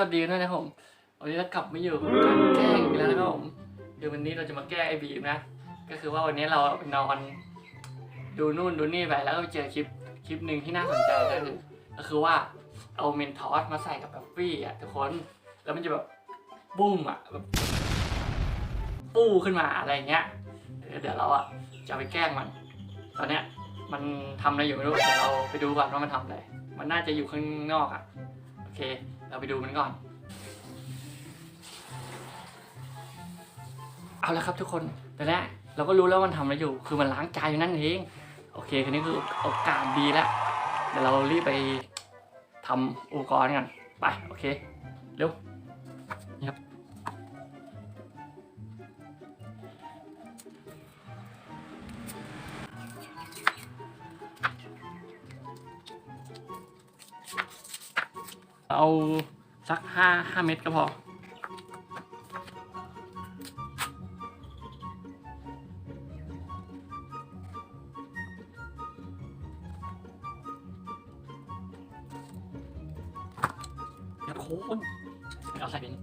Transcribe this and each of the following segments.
สวัสดีด้วยนะครับผมวันนี้เรากลับไมาอยู่กับการแกล้งอีกแล้วนะครับผมเดี๋ยววันนี้เราจะมาแก้ไอบีมนะ ก็คือว่าวันนี้เรานอนดูนู่นดูนี่ไปแล้วก็เจอคลิปคลิปหนึ่งที่น่าสนใจก็คือก็คือว่าเอาเมนทอสมาใส่กับแบบฟี่อะทุกคนแล้วมันจะแบบบุ้มอะแบบปู้ขึ้นมาอะไรเงี้ยเดี๋ยวเราอะจะไปแกล้งมัน ตอนเนี้ยมันทำอะไรอยู่ไม่รู้เดี๋ยวเราไปดูก่อนว่ามันทำอะไรมันน่าจะอยู่ข้างนอกอะโอเค เราไปดูมันก่อน เอาละครับทุกคนตอนนี้เราก็รู้แล้วมันทำอะไรอยู่ คือมันล้างจานอยู่นั่นเอง โอเคคันนี้คือโอกาสดีแล้วเดี๋ยวเรารีบไปทำอุปกรณ์กัน ไป โอเค เร็วนี่ครับ เอาสักห้าห้าเม็ดก็พอ โคนเอาใส่เป็น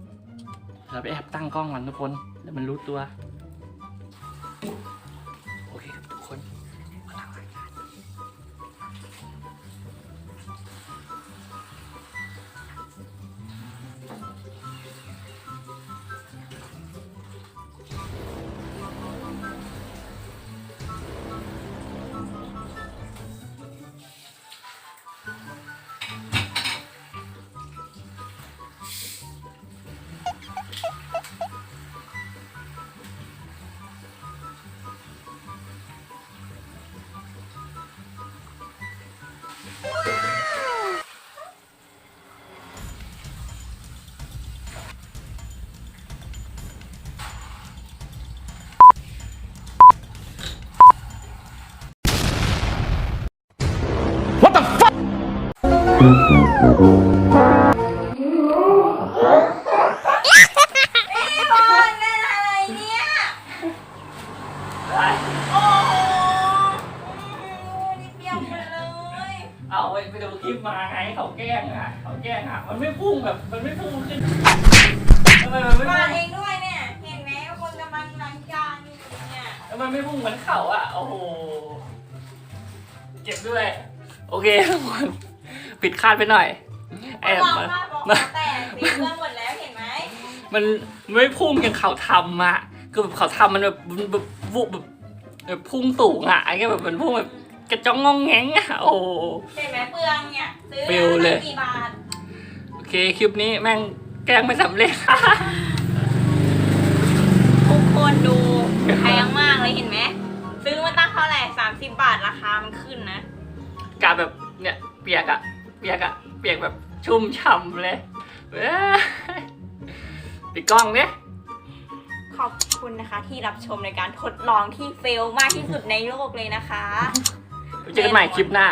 เราไปแอบตั้งกล้องมันทุกคน แล้วมันรู้ตัว เอาไปไปดูคลิปมาไงเขาแกล้งอะเขาแกล้งอะมันไม่พุ่งแบบมันไม่พุ่งขึ้นทำไมมันไม่มาพุ่งเองด้วยเนี่ย เห็นไหมว่าคนกำลังล้างจานอยู่เนี่ยทำไมไม่พุ่งเหมือนเขาอะโอ้โหเจ็บด้วย โอเคทุกคน ปิดคาดไปหน่อย แอบบอกมามา บอกมามาแต่สีเพื่อนหมดแล้วเห็นไหมมันไม่พุ่งอย่างเขาทำอะ คือแบบเขาทำมันแบบแบบวุบแบบแบบพุ่งสูงอะไอ้เงี้ยแบบมันพุ่งแบบกระจ้องงองแงงอะโอ้โหเห็นไหมเปลืองเนี่ยซื้อปิวเลยตั้งกี่บาทโอเคคลิปนี้แม่งแกล้งไม่สำเร็จ ทุกคนดูแพงมากเลยเห็นไหมซื้อมาตั้งเท่าไหร่สามสิบบาทราคามันขึ้นนะ การแบบเนี่ยเปียกอะ เปียกอะเปียกแบบชุ่มฉ่ำเลยเว้ยปิดกล้องเนี่ยขอบคุณนะคะที่รับชมในการทดลองที่เฟลมากที่สุดในโลกเลยนะคะ เจอกันใหม่คลิปหน้า